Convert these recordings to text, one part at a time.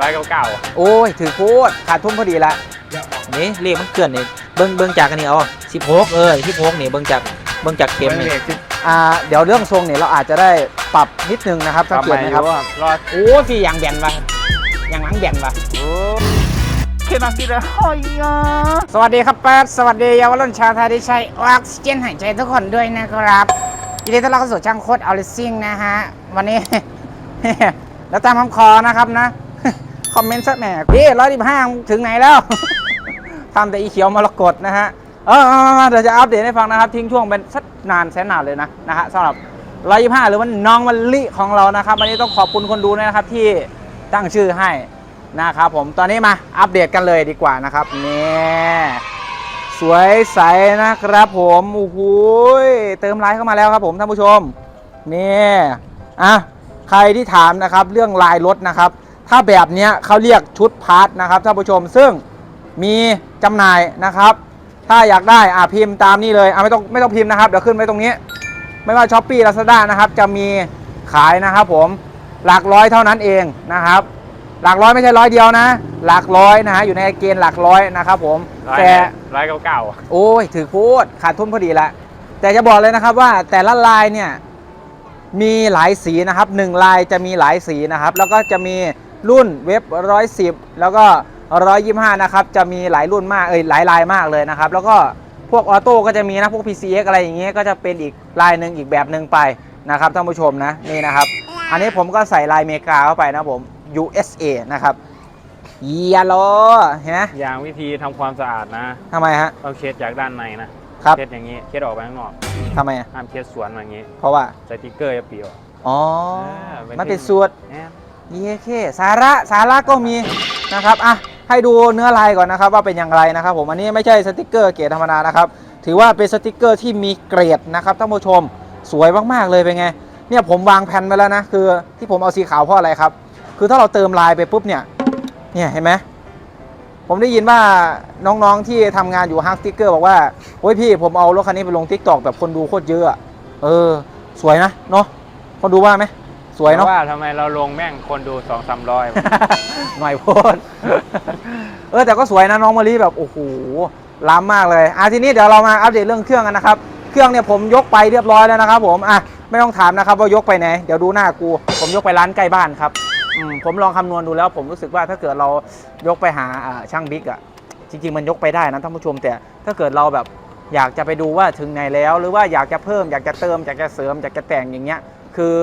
ร้อยเก้าเก้าโอ้ย ถือโคตรขาดทุนพอดีละนี่เลขมันเกินนี่เบิ้งเบิ้งจากอันนี้เอาสิบหกเออสิบหกนี่เบิ้งจากเบิ้งจากเข็มเป็นนี่เลขที่อ่าเดี๋ยวเรื่องทรงเนี่ยเราอาจจะได้ปรับนิดนึงนะครับสังทำเกไมตไหมคครัรับบว่ารอดโอ้พี่ยางแบนวะยางหลังแบนวะโอ้เคนักกีฬาหอยสวัสดีครับแป๊ดสวัสดีเยาวรุ่นชาวไทยที่ใช้ออกซิเจนหายใจทุกคนด้วยนะครับยินดีต้อนรับเข้าสู่ช่างโคตรออลิซิ่งนะฮะวันนี้ แล้วตามคำขอนะครับนะ คอมเมนต์สักแหน่พี่ร้อยสิบห้าถึงไหนแล้ว ทำแต่อีเขียวมรกตนะฮะ เออเดี๋ยวจะอัปเดตให้ฟังนะครับ ทิ้งช่วงเป็นสักนานแสนนานเลยนะนะฮะสำหรับร้อยยี่ห้าหรือว่าน้องวันลิของเรานะครับวันนี้ต้องขอบคุณคนดูนะครับ ที่ตั้งชื่อให้นะครับผมตอนนี้มาอัปเดตกันเลยดีกว่านะครับนี่สวยใสนะครับผมโอ้โหเติมไลน์เข้ามาแล้วครับผมท่านผู้ชมนี่อะใครที่ถามนะครับเรื่องลายรถนะครับ ถ้าแบบเนี้ยเขาเรียกชุดพาร์ทนะครับท่านผู้ชมซึ่งมีจำหน่ายนะครับ ถ้าอยากได้อ่าพิมพ์ตามนี่เลยอ่าไม่ต้องไม่ต้องพิมพ์นะครับเดี๋ยวขึ้นไว้ตรงนี้ ไม่ว่าช้อปปี้ลาซาด้านะครับจะมีขายนะครับผมหลักร้อยเท่านั้นเองนะครับ หลักร้อยไม่ใช่ร้อยเดียวนะ หลักร้อยนะฮะอยู่ในเกณฑ์หลักร้อยนะครับผมร้อยแต่ร้อยเก้าเก้าโอ้ยถือโคตรขาดทุนพอดีละแต่จะบอกเลยนะครับว่าแต่ละลายเนี่ยมีหลายสีนะครับหนึ่งลายจะมีหลายสีนะครับ แล้วก็จะมี รุ่นเว็บ110 แล้วก็ 125 นะครับ จะมีหลายรุ่นมาก เอ้ย หลายลายมากเลยนะครับ แล้วก็พวกออโต้ก็จะมีนะ พวก PCX อะไรอย่างเงี้ย ก็จะเป็นอีกลายหนึ่งอีกแบบหนึ่งไปนะครับท่านผู้ชมนะ นี่นะครับ อันนี้ผมก็ใส่ลายเมกาเข้าไปนะผม USA นะครับเยียโลเห็นไหมอย่างวิธีทำความสะอาดนะทำไมฮะต้องเช็ดจากด้านในนะครับเช็ดอย่างนี้เช็ดออกไปข้างนอกทำไมอะห้ามเช็ดสวนอย่างนี้ เพราะว่าสติกเกอร์จะเปลี่ยวอ๋ออ่าเป็นมันเป็นเทคนิคสูตรแน่เคสาระสาระก็มีนะครับอะให้ดูเนื้อลายก่อนนะครับว่าเป็นอย่างไรนะครับ ผมอันนี้ไม่ใช่สติกเกอร์เกรดธรรมดานะครับ ถือว่าเป็นสติกเกอร์ที่มีเกรดนะครับท่านผู้ชมสวยมากๆเลยเป็นไงเนี่ยผมวางแผ่นไว้แล้วนะคือที่ผมเอาสีขาวเพราะอะไรครับ คือถ้าเราเติมลายไปปุ๊บเนี่ยเนี่ยเห็นไหมผมได้ยินว่าน้องๆที่ทำงานอยู่ฮักสติกเกอร์บอกว่าโอ้ยพี่ผมเอารถคันนี้ไปลงทิกตอกแบบคนดูโคตรเยอะเออ สวยนะเนาะคนดูว่าไหม สวยเพเนาะราะว่าทำไมเราลงแม่งคนดูสองสามร้อย หน่อยโพดเออแต่ก็สวยนะน้องมะลิแบบโอ้โหล้ำมากเลยอะทีนี้เดี๋ยวเรามาอัปเดตเรื่องเครื่องกันนะครับ เครื่องเนี่ยผมยกไปเรียบร้อยแล้วนะครับ ผมอะไม่ต้องถามนะครับว่ายกไปไหนเดี๋ยวดูหน้ากู ผมยกไปร้านใกล้บ้านครับอืมผมลองคำนวณดูแล้วผมรู้สึกว่าถ้าเกิดเรายกไปหาอ่าช่างบิ๊กอะจริง ๆ มันยกไปได้นะท่านผู้ชม แต่ถ้าเกิดเราแบบอยากจะไปดูว่าถึงไหนแล้ว หรือว่าอยากจะเพิ่มอยากจะเติมอยากจะเสริมอยากจะแต่งอย่างเงี้ยคือ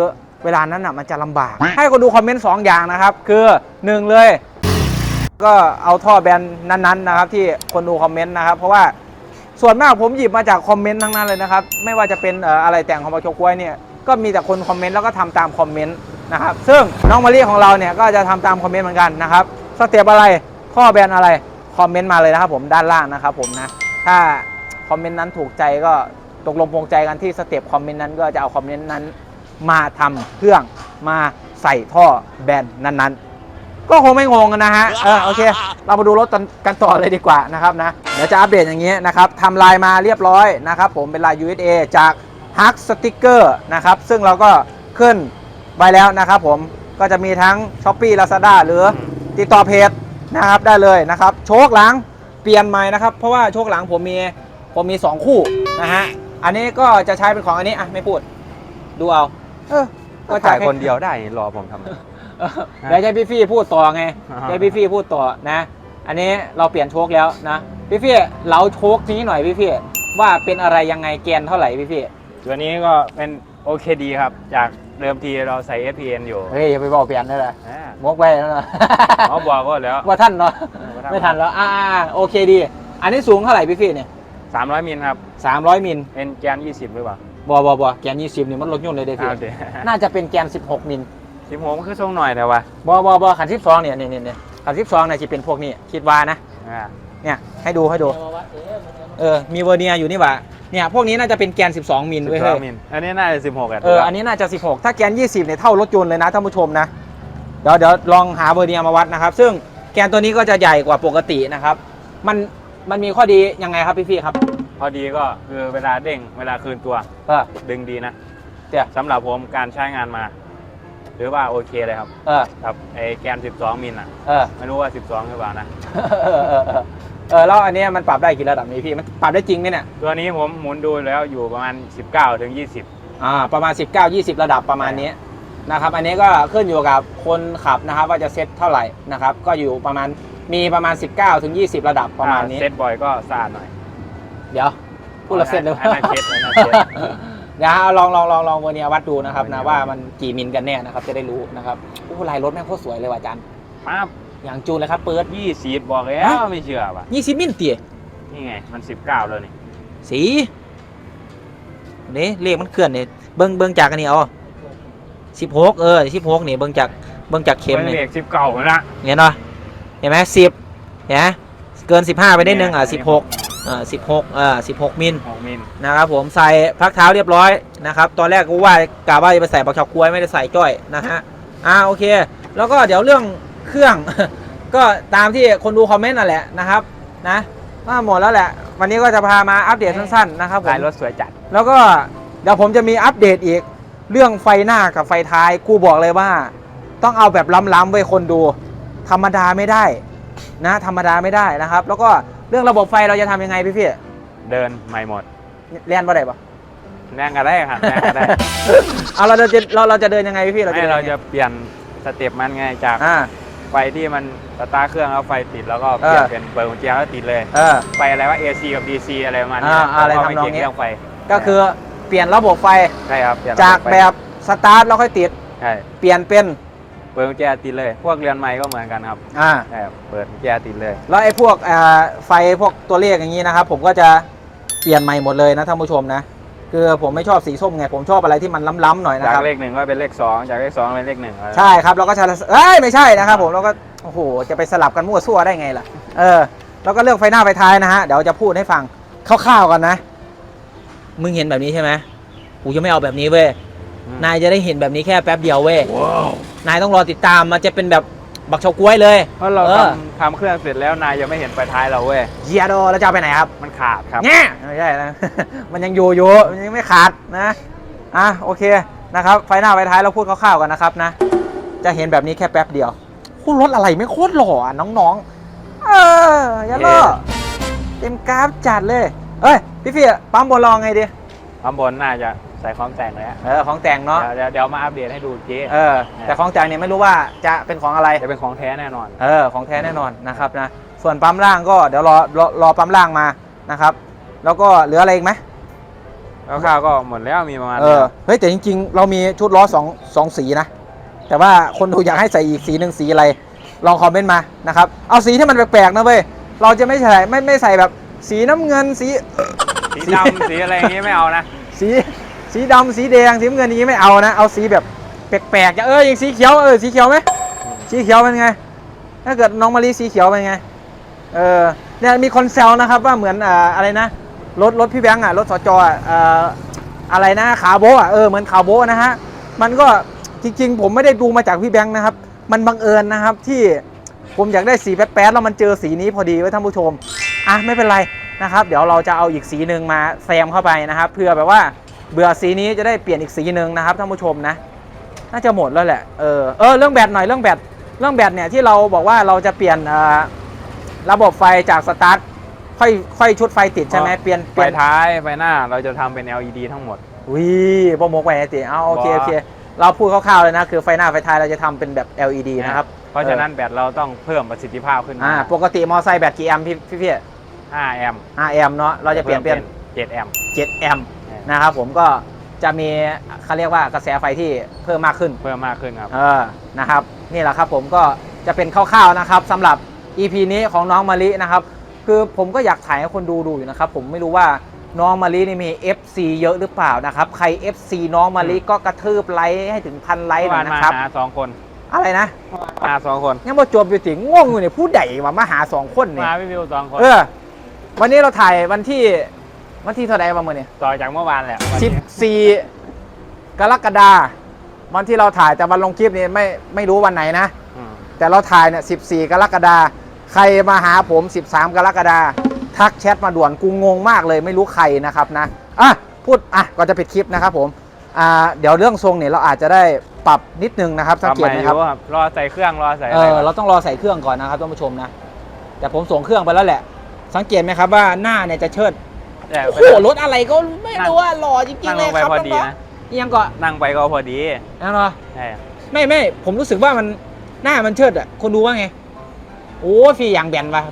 เวลานั้นอะมันจะลำบาก ให้คนดูคอมเมนต์สองอย่างนะครับ คือหนึ่งเลย ก็เอาท่อแบรนด์นั้นๆนะครับ ที่คนดูคอมเมนต์นะครับ เพราะว่าส่วนมากผมหยิบมาจากคอมเมนต์ทั้งนั้นเลยนะครับ ไม่ว่าจะเป็นเอ่ออะไรแต่งของปาโชกล้วยเนี่ยก็มีแต่คนคอมเมนต์แล้วก็ทำตามคอมเมนต์นะครับ ซึ่งน้องมารีของเราเนี่ยก็จะทำตามคอมเมนต์เหมือนกันนะครับสเต็ปอะไรข้อแบรนด์อะไรคอมเมนต์มาเลยนะครับผมด้านล่างนะครับผมนะถ้าคอมเมนต์นั้นถูกใจก็ตกลงปรงใจกันที่สเต็ปคอมเมนต์นั้นก็จะเอาคอมเมนต์นั้น มาทำเครื่องมาใส่ท่อแบรนด์นั้นๆ ก็คงไม่งงนะฮะเออโอเค เรามาดูรถกันต่อเลยดีกว่านะครับนะเดี๋ยวจะอัปเดตอย่างนี้นะครับทำลายมาเรียบร้อยนะครับผมเป็นลาย USA จาก Hug Sticker นะครับซึ่งเราก็ขึ้นไว้แล้วนะครับผมก็จะมีทั้ง s h อ p e e Lazada หรือติดต่อเพจนะครับได้เลยนะครับ โชคหลังเปลี่ยนใหม่นะครับ เพราะว่าโชคหลังผมมีผมมี 2 คู่นะฮะอันนี้ก็จะใช้เป็นของอันนี้อะไม่พูดดูเอา เออก็ถ่ายคนเดียวได้รอผมทำไมเออเดี๋ยวจะให้พี่ฟี่พูดต่อไงอ่าฮะเดี๋ยวพี่ฟี่พูดต่อนะ อันนี้เราเปลี่ยนโชคแล้วนะพี่ฟี่เราโชคนี้หน่อยพี่ฟี่ว่าเป็นอะไรยังไงแกนเท่าไหร่พี่ฟี่ตัวนี้ก็เป็นโอเคดีครับ จากเดิมทีเราใส่ FPN อยู่เฮ้ยอย่าไปบอกเปลี่ยนได้เลยอ่ามกไปแล้วนะ เขาบอกก็แล้ว ว่าท่านเนาะเออว่าท่าน ไม่ทันแล้วอ่าๆโอเคดี อันนี้สูงเท่าไหร่พี่ฟี่เนี่ย300มิลครับสามร้อยมิลเป็นแกน 20 หรือเปล่า บอบอบอแกนยี่สิบนี่มันลดยุ่นเลยเด้พี่เอาเดี๋ยวน่าจะเป็นแกนสิบหกมิลสิบหกมันคือทรงหน่อยแต่ว่าบอบอบอขันสิบสองเนี่ยเนี่ยเนี่ยเนี่ยขันสิบสองเนี่ยจะเป็นพวกนี้คิดว่านะอ่าเนี่ยให้ดูให้ดูเออมีเวอร์เนียอยู่นี่หว่าเนี่ยพวกนี้น่าจะเป็นแกน 12 มิลสิเว้ยบสเฮ้อยงมิลอันนี้น่าจะสิบหกอะเอออันนี้น่าจะ 16 ถ้าแกน 20เนี่ยเท่ารถยนต์เลยนะท่านผู้ชมนะเดี๋ยวเดี๋ยวลองหาเวอร์เนียมาวัดนะครับ ซึ่งแกนตัวนี้ก็จะใหญ่กว่าปกตินะครับ มันมันมีข้อดียังไงครับพี่ฟี่ครับพ อดีก็คือเวลาเด้งเวลาคืนตัว เออ ดึงดีนะเดี๋ยว สำหรับผมการใช้งานมาถือว่าโอเคเลยครับ เออกับไอ้แกน 12 มิลอะ เออ ไม่รู้ว่า 12 หรือเปล่านะ เออเออเออเออแล้วอันเนี้ยมันปรับได้กี่ระดับนี้พี่มันปรับได้จริงไหมเนี่ยตัวนี้ผมหมุนดูแล้วอยู่ประมาณ 19 ถึง 20 อ่าประมาณ 19 20 ระดับประมาณนี้นะครับอันนี้ก็ขึ้นอยู่กับคนขับนะครับว่าจะเซ็ตเท่าไหร่นะครับก็อยู่ประมาณมีประมาณ 19ถึง20 ระดับประมาณนี้เซตบ่อยก็สะอาดหน่อย เดี๋ยวพูดละเซ็ตเลยอันนั้นเซ็ตอันนั้นเซ็ตเดี๋ยวเอาลองลองลองลองเวอร์เนียวัดดูนะครับนะว่ามันกี่มิลกันแน่นะครับจะได้รู้นะครับโอ้ลายรถแม่งโคตรสวยเลยว่ะอาจารย์มาอย่างจูนเลยครับเปิด20บอกแล้วฮะไม่เชื่อป่ะ20 มิลเตี๋ยนี่ไง มัน19เลยนี่สีนี่เลขมันเคลื่อนเนี่ยเบิ้งเบิ้งจากอันนี้เอาสิบหกเออสิบหกนี่เบิ้งจากเบิ้งจากเข็มเป็นนี่เลข19นะ เห็นเนาะเห็นไหมสิบเห็นไหมเกินสิบห้าไปได้หนึ่งอะสิบหก อ่าสิบหกอ่าสิบหกมิล6มิลนะครับผมใส่พักเท้าเรียบร้อยนะครับตอนแรกกูว่ากะว่าจะไปใส่บักชอกกล้วยไม่ได้ใส่จ้อยนะฮะอ่าโอเค แล้วก็เดี๋ยวเรื่องเครื่อง ก็ตามที่คนดูคอมเมนต์นั่นแหละนะครับนะว่าหมดแล้วแหละ วันนี้ก็จะพามาอัปเดตสั้นๆนะครับผมลายรถสวยจัด แล้วก็เดี๋ยวผมจะมีอัปเดตอีกเรื่องไฟหน้ากับไฟท้ายกูบอกเลยว่า ต้องเอาแบบล้ำๆไว้คนดู ธรรมดาไม่ได้นะ ธรรมดาไม่ได้นะครับ แล้วก็ เรื่องระบบไฟเราจะทำยังไงพี่พี่เดินใหม่หมดเรียนว่าไดปะแรงก็ได้ครับแรงก็ได้เอาเราจะเราเราจะเดินยังไงพี่พี่เราจะให้ดินเรายังไงจะเปลี่ยนสเต็ปมันไงจากอ่า ไฟที่มันสตาร์ทเครื่องแล้วไฟติดแล้วก็เปลี่ยนเออ เป็นเปิดกุญแจแล้วติดเลย เออ ไฟอะไรว่า AC กับ DC อะไรประมาณนี้อ่าอะไรแล้วก็ทำนองม่เกี่ยวนี้เรื่องไฟก็คือเปลี่ยนระบบไฟใช่ครับเปลี่ยนจากไฟแบบสตาร์ทแล้วค่อยติด ใช่เปลี่ยนเป็น เปิดกุญแจติดเลย พวกเรือนไม้ก็เหมือนกันครับอ่าใช่ครับเปิดกุญแจติดเลย แล้วไอ้พวกอ่าไฟพวกตัวเลขอย่างนี้นะครับ ผมก็จะเปลี่ยนใหม่หมดเลยนะท่านผู้ชมนะ คือผมไม่ชอบสีส้มไง ผมชอบอะไรที่มันล้ำๆหน่อยนะจากครับ เลขหนึ่งก็เป็นเลขสองจากเลขสองเป็นเลขหนึ่งใช่ครับเราก็จะเอ้ยไม่ใช่นะครับผมเราก็โอ้โหจะไปสลับกันมั่วซั่วได้ไงล่ะ เออแล้วก็เรื่องไฟหน้าไฟท้ายนะฮะเดี๋ยวจะพูดให้ฟังคร่าวๆกันนะ มึงเห็นแบบนี้ใช่ไหมกูจะไม่เอาแบบนี้เว้ย นายจะได้เห็นแบบนี้แค่แป๊บเดียวเว้ยนายต้องรอติดตามมันจะเป็นแบบบักเฉากล้วยเลย เพราะเราเออทำทำเครื่องเสร็จแล้วนายยังไม่เห็นไฟท้ายเราเว้ยเยียโดแล้วจะเอาไปไหนครับ มันขาดครับแง่ไม่ใช่นะ มันยังอยู่อยู่มันยังไม่ขาดนะ อะโอเคนะครับ ไฟหน้าไฟท้ายเราพูดคร่าวๆกันนะครับนะ จะเห็นแบบนี้แค่แป๊บเดียวคู่รถอะไรไม่โคตรหล่ออะน้องๆ เอออย่าล่อเต็มกราฟจัดเลย เอ้ยพี่ฟี่ปั๊มบนลองไงดีข้างบนน่าจะ ใส่ของแต่งเลยฮะเออของแต่งเนาะเดี๋ยวเดี๋ยวมาอัปเดตให้ดูเจ๊เออ แต่ของแต่งเนี่ยไม่รู้ว่าจะเป็นของอะไรจะเป็นของแท้แน่นอน เออของแท้แน่นอนนะครับนะส่วนปั๊มล่างก็เดี๋ยวรอรอรอปั๊มล่างมานะครับ แล้วก็เหลืออะไรอีกไหมแล้วข้าวก็หมดแล้วมีประมาณเอนี้อเฮ้ยแต่จริง ๆ เรามีชุดล้อสองสองสีนะแต่ว่าคนดูอยากให้ใส่อีกสีหนึ่งสีอะไร ลองคอมเมนต์มานะครับเอาสีที่มันแปลกๆนะเว้ยเราจะไม่ใส่ไม่ไม่ใส่แบบ สีน้ำเงินสีสีดำสีอะไรอย่างงี้ไม่เอานะสี สีดำสีแดงสีน้ำเงินอย่างนี้ไม่เอานะ เอาสีแบบแปลกๆจะเอออย่างสีเขียวเออสีเขียวไหมสีเขียวเป็นไง ถ้าเกิดน้องมะลิสีเขียวเป็นไงเออเนี่ยมีคนแซวนะครับว่าเหมือนอ่าอะไรนะรถรถพี่แบงค์อะรถสจอะเอ่ออะไรนะขาโบะอะเออเหมือนขาโบะนะฮะมันก็จริงๆ ผมไม่ได้ดูมาจากพี่แบงค์นะครับ มันบังเอิญนะครับที่ผมอยากได้สีแป๊ดๆแล้วมันเจอสีนี้พอดีไว้ท่านผู้ชมอะไม่เป็นไรนะครับ เดี๋ยวเราจะเอาอีกสีหนึ่งมาแซมเข้าไปนะครับเพื่อแบบว่า เบื่อสีนี้จะได้เปลี่ยนอีกสีหนึ่งนะครับท่านผู้ชมนะ น่าจะหมดแล้วแหละ เออ เออ เรื่องแบตหน่อย เรื่องแบต เรื่องแบตเนี่ยที่เราบอกว่าเราจะเปลี่ยนอ่าระบบไฟจากสตาร์ทค่อยค่อยชุดไฟติดใช่ไหมอ๋อเปลี่ยนไฟเปลี่ยนท้ายไฟหน้าเราจะทำเป็น LED ทั้งหมดวิโปรโมกไปติเอาโอเคบอกโอเค เราพูดคร่าวๆเลยนะ คือไฟหน้าไฟท้ายเราจะทำเป็นแบบ LED นะครับ เพราะฉะนั้นแบตเราต้องเพิ่มประสิทธิภาพขึ้นอ่ามาปกติมอไซค์แบตกี่แอมป์พี่พี่พี่5แอมป์5แอมป์เนาะเราจะเปลี่ยนเป็น7แอมป์7แอมป์ นะครับผมก็จะมีเขาเรียกว่ากระแสไฟที่เพิ่มมากขึ้นเพิ่มมากขึ้นครับเออนะครับนี่แหละครับผมก็จะเป็นคร่าวๆนะครับสำหรับ EP นี้ของน้องมาลินะครับคือผมก็อยากถ่ายให้คนดูดูอยู่นะครับผมไม่รู้ว่าน้องมาลินี่มี FC เยอะหรือเปล่านะครับใคร FC น้องมาลิก็กระทืบไลค์ให้ถึงพันไลค์หน่อยมานะครับหาสองคนอะไรนะมาสองคนยังบ่จบอยู่ถึงง่วงอยู่เนี่ยผู้ใหญ่ว่ามาหาสองคนเนี่ยมาพี่วิวสองคนเออวันนี้เราถ่ายวันที่ วันที่เท่าไหร่มาเมื่อเนี่ยต่อจากเมื่อวานแหละวันสิบนี้สี่กรกฎาวันที่เราถ่ายแต่วันลงคลิปนี่ไม่ไม่รู้วันไหนนะ อืมแต่เราถ่ายเนี่ย14 กรกฎาใครมาหาผม 13 กรกฎาทักแชทมาด่วนกูงงมากเลยไม่รู้ใครนะครับนะอะพูดอะก่อนจะปิดคลิปนะครับผมอ่าเดี๋ยวเรื่องทรงเนี่ยเราอาจจะได้ปรับนิดนึงนะครับสังเกตไหมครับ ทำอยู่ครับรอใส่เครื่องรอใส่เออะไรอก่อนเราต้องรอใส่เครื่องก่อนนะครับท่านผู้ชมนะ แต่ผมส่งเครื่องไปแล้วแหละ สังเกตไหมครับว่าหน้าเนี่ยจะเชิด แต่โอ้โหรถอะไรก็ไม่รู้ว่าหล่อจรินั่งงๆเลลยงไปครับพอดีน้องนะๆยังก็นั่งไปก็พอดีนั่นเหรอ ใช่ไม่ไม่ผมรู้สึกว่ามันหน้ามันเชิดอะคนดูว่าไง โอ้ฟีอย่างแบนปะ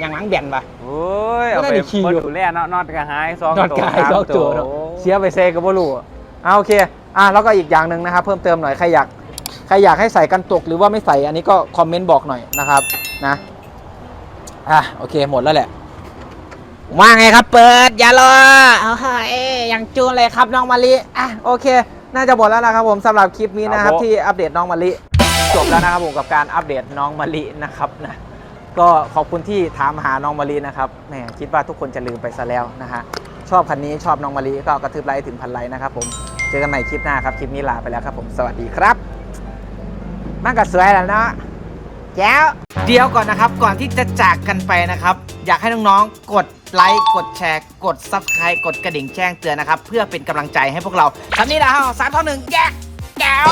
อย่างหลังแบนปะโอ้ยก็เอาน่าไปจะขี่บอยู่ดูแลเนาะนอดกระหายซองนอดกายสามซอกตัวเนอะเสียไปเซกับบ่รู้อะอ่าโอเคอะแล้วก็อีกอย่างหนึ่งนะครับเพิ่มเติมหน่อยใครอยากใครอยากให้ใส่กันตกหรือว่าไม่ใส่อันนี้ก็คอมเมนต์บอกหน่อยนะครับนะอะโอเคหมดแล้วแหละ ว่าไงครับเปิดอย่ารอเอาเฮ้ยยังจูนเลยครับน้องมะลิอะโอเค น่าจะหมดแล้วนะครับผมสำหรับคลิปนี้นะครับที่อัปเดตน้องมะลิจบแล้วนะครับผมกับการอัปเดตน้องมะลินะครับนะก็ขอบคุณที่ถามหาน้องมะลินะครับแหมคิดว่าทุกคนจะลืมไปซะแล้วนะฮะชอบคันนี้ชอบน้องมะลิก็กระทืบไลค์ถึงพันไลค์นะครับผมเจอกันใหม่คลิปหน้าครับคลิปนี้ลาไปแล้วครับผมสวัสดีครับมันก็สวยแล้วเนาะ แจ้วเดี๋ยวก่อนนะครับ ก่อนที่จะจากกันไปนะครับ อยากให้น้องๆ กดไลค์ กดแชร์ กด Subscribe กดกระดิ่งแจ้งเตือนนะครับ เพื่อเป็นกำลังใจให้พวกเราสำนี้นะครับสามท่อหนึ่งแยกแจ้ว